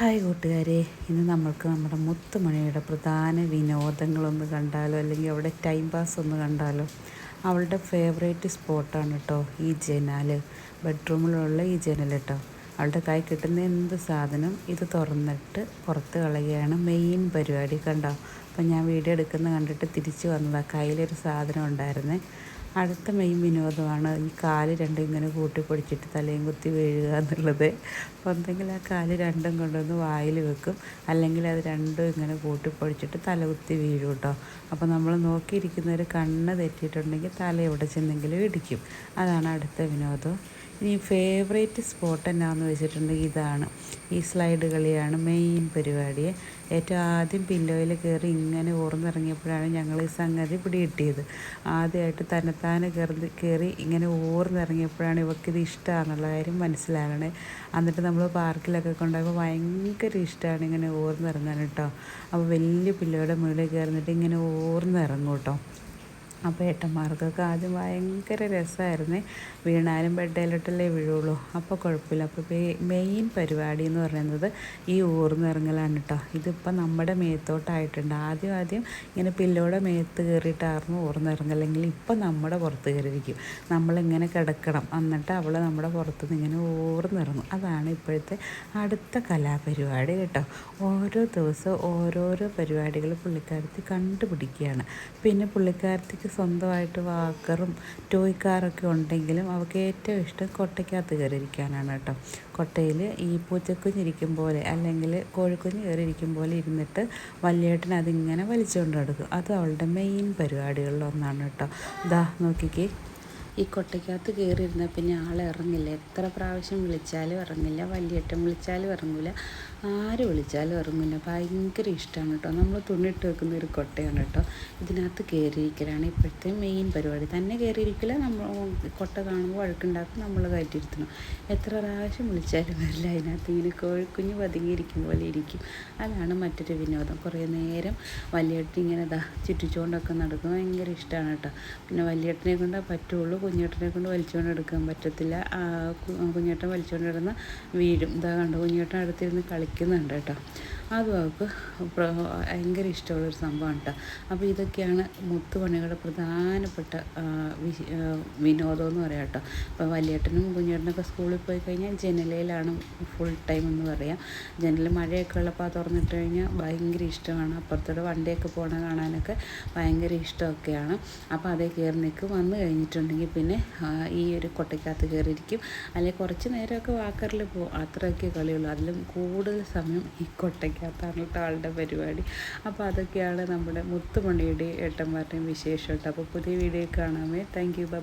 Hi കൂട്ടുകാരെ. ഇന്ന് നമ്മൾക്ക് നമ്മുടെ മുത്തുമണിയുടെ പ്രധാന വിനോദങ്ങളൊന്ന് കണ്ടാലോ അല്ലെങ്കിൽ അവിടെ ടൈം പാസ് ഒന്ന് കണ്ടാലോ. അവളുടെ ഫേവറേറ്റ് സ്പോട്ടാണ് കേട്ടോ ഈ ജനാൽ ബെഡ്റൂമിലുള്ള ഈ ജനൽ കേട്ടോ അവളുടെ കൈ കിട്ടുന്ന എന്ത് സാധനം ഇത് തുറന്നിട്ട് പുറത്ത് കളയുകയാണ് മെയിൻ പരിപാടി കണ്ടോ. അപ്പം ഞാൻ വീഡിയോ എടുക്കുന്ന കണ്ടിട്ട് തിരിച്ചു വന്നതാണ് കയ്യിലൊരു സാധനം ഉണ്ടായിരുന്നേ. അടുത്ത മെയിൻ വിനോദമാണ്. ഈ കാൽ രണ്ടും ഇങ്ങനെ കൂട്ടി പൊടിച്ചിട്ട് തലയും കുത്തി വീഴുക എന്നുള്ളത്. അപ്പോൾ എന്തെങ്കിലും ആ കാൽ രണ്ടും കൊണ്ടുവന്ന് വായിൽ വെക്കും. അല്ലെങ്കിൽ അത് രണ്ടും ഇങ്ങനെ കൂട്ടി പൊടിച്ചിട്ട് തല കുത്തി വീഴും കേട്ടോ അപ്പോൾ നമ്മൾ നോക്കിയിരിക്കുന്നവർ കണ്ണ് തെറ്റിയിട്ടുണ്ടെങ്കിൽ തല എവിടെ ചെന്നെങ്കിലും ഇടിക്കും. അതാണ് അടുത്ത വിനോദം. ഇനി ഫേവറേറ്റ് സ്പോട്ട് എന്നാന്ന് വെച്ചിട്ടുണ്ടെങ്കിൽ ഇതാണ്. ഈ സ്ലൈഡ് കളിയാണ് മെയിൻ പരിപാടി. ഏറ്റവും ആദ്യം പില്ലോയിൽ കയറി ഇങ്ങനെ ഓർന്നിറങ്ങിയപ്പോഴാണ് ഞങ്ങൾ ഈ സംഗതി പിടികിട്ടിയത് ആദ്യമായിട്ട് തന്നെത്താനെ കയറി കയറി ഇങ്ങനെ ഓർന്നിറങ്ങിയപ്പോഴാണ് ഇവർക്ക് ഇത് ഇഷ്ടമാണെന്നുള്ള കാര്യം മനസ്സിലാകണേ. എന്നിട്ട് നമ്മൾ പാർക്കിലൊക്കെ കൊണ്ടുപോയപ്പോൾ ഭയങ്കര ഇഷ്ടമാണ് ഇങ്ങനെ ഓർന്നിറങ്ങാൻ കേട്ടോ. അപ്പോൾ വലിയ പില്ലോയുടെ മുകളിൽ കയറിന്നിട്ട് ഇങ്ങനെ ഓർന്നിറങ്ങും കേട്ടോ. അപ്പോൾ ഏട്ടന്മാർക്കൊക്കെ ആദ്യം ഭയങ്കര രസമായിരുന്നു വീണാലും ബെഡേലിട്ടല്ലേ വീഴുള്ളൂ. അപ്പോൾ കുഴപ്പമില്ല. അപ്പോൾ മെയിൻ പരിപാടി എന്ന് പറയുന്നത് ഈ ഊർന്നിറങ്ങലാണ് കേട്ടോ ഇതിപ്പോൾ നമ്മുടെ മേത്തോട്ടായിട്ടുണ്ട്. ആദ്യം ആദ്യം ഇങ്ങനെ പില്ലോടെ മേത്ത് കയറിയിട്ടായിരുന്നു ഊർന്നിറങ്ങലെങ്കിൽ ഇപ്പം നമ്മുടെ പുറത്ത് കയറിയിരിക്കും. നമ്മളിങ്ങനെ കിടക്കണം. എന്നിട്ട് അവൾ നമ്മുടെ പുറത്ത് നിന്ന് ഇങ്ങനെ ഊർന്നിറങ്ങും അതാണ് ഇപ്പോഴത്തെ അടുത്ത കലാപരിപാടി കേട്ടോ. ഓരോ ദിവസവും ഓരോരോ പരിപാടികൾ പുള്ളിക്കാരത്തി കണ്ടുപിടിക്കുകയാണ്. പിന്നെ പുള്ളിക്കാരത്തിക്ക് സ്വന്തമായിട്ട് വാക്കറും ടോയ് കാറൊക്കെ ഉണ്ടെങ്കിലും അവൾക്ക് ഏറ്റവും ഇഷ്ടം കൊട്ടയ്ക്കകത്ത് കയറിയിരിക്കാനാണ് കേട്ടോ. കൊട്ടയിൽ ഈ പൂച്ചക്കുഞ്ഞിരിക്കും പോലെ അല്ലെങ്കിൽ കോഴിക്കുഞ്ഞ് കയറിയിരിക്കും പോലെ ഇരുന്നിട്ട് വലിയേട്ടൻ അതിങ്ങനെ വലിച്ചുകൊണ്ട് നടക്കും. അത് അവളുടെ മെയിൻ പരിപാടികളിലൊന്നാണ് കേട്ടോ. ദാ നോക്കിക്കേ. ഈ കൊട്ടയ്ക്കകത്ത് കയറിയിരുന്നാൽ പിന്നെ ആൾ ഇറങ്ങില്ല. എത്ര പ്രാവശ്യം വിളിച്ചാലും ഇറങ്ങില്ല. വലിയേട്ടൻ വിളിച്ചാലും ഇറങ്ങില്ല ആര് വിളിച്ചാലും ഇറങ്ങില്ല ഭയങ്കര ഇഷ്ടമാണ് കേട്ടോ. നമ്മൾ തുണിയിട്ട് വെക്കുന്ന ഒരു കൊട്ടയാണ് കേട്ടോ. ഇതിനകത്ത് കയറിയിരിക്കലാണ് ഇപ്പോഴത്തെ മെയിൻ പരിപാടി. തന്നെ കയറിയിരിക്കില്ല. നമ്മൾ കൊട്ട കാണുമ്പോൾ വഴക്കുണ്ടാക്കും. നമ്മൾ കയറ്റിയിരുത്തണം. എത്ര പ്രാവശ്യം വിളിച്ചാലും വരില്ല. അതിനകത്ത് ഇങ്ങനെ കോഴിക്കുഞ്ഞ് പതുങ്ങിയിരിക്കും പോലെ ഇരിക്കും. അതാണ് മറ്റൊരു വിനോദം. കുറേ നേരം വലിയേട്ടൻ ഇങ്ങനെ ദാ ചുറ്റിച്ചുകൊണ്ടൊക്കെ നടക്കും. ഭയങ്കര ഇഷ്ടമാണ് കേട്ടോ. പിന്നെ വലിയേട്ടനെ കൊണ്ടേ പറ്റുള്ളൂ. കുഞ്ഞേട്ടനെ കൊണ്ട് വലിച്ചുകൊണ്ട് എടുക്കാൻ പറ്റത്തില്ല. കുഞ്ഞേട്ടൻ വലിച്ചുകൊണ്ട് കിടന്ന് വീഴും ഇതാ കണ്ടു കുഞ്ഞേട്ടൻ അടുത്തിരുന്ന് കളിക്കുന്നുണ്ട് കേട്ടോ. അതും അവൾക്ക് ഭയങ്കര ഇഷ്ടമുള്ളൊരു സംഭവമാണ് കേട്ടോ. അപ്പോൾ ഇതൊക്കെയാണ് മുത്തുപണികളുടെ പ്രധാനപ്പെട്ട വിനോദം എന്ന് പറയാം കേട്ടോ. അപ്പോൾ വലിയേട്ടനും കുഞ്ഞേട്ടനൊക്കെ സ്കൂളിൽ പോയി കഴിഞ്ഞാൽ ജനലയിലാണ് ഫുൾ ടൈം എന്ന് പറയാം. ജനൽ മഴയൊക്കെ ഉള്ളപ്പോൾ അത് തുറന്നിട്ട് കഴിഞ്ഞാൽ ഭയങ്കര ഇഷ്ടമാണ്. അപ്പുറത്തോടെ വണ്ടിയൊക്കെ പോണ കാണാനൊക്കെ ഭയങ്കര ഇഷ്ടമൊക്കെയാണ്. അപ്പോൾ അതേ കയറി നിൽക്കും. വന്നു കഴിഞ്ഞിട്ടുണ്ടെങ്കിൽ പിന്നെ ഈ ഒരു കൊട്ടയ്ക്കകത്ത് കയറിയിരിക്കും. അല്ലെങ്കിൽ കുറച്ച് നേരമൊക്കെ വാക്കറിൽ പോകും അത്രയൊക്കെ കളിയുള്ളൂ. അതിലും കൂടുതൽ സമയം ഈ കൊട്ടയ്ക്ക് കേട്ടോ ആളുടെ പരിപാടി. അപ്പോൾ അതൊക്കെയാണ് നമ്മുടെ മുത്തുമണിയുടെയും ഏട്ടന്മാരുടെയും വിശേഷം കേട്ടോ അപ്പോൾ പുതിയ വീഡിയോ കാണാമേ. Thank you bye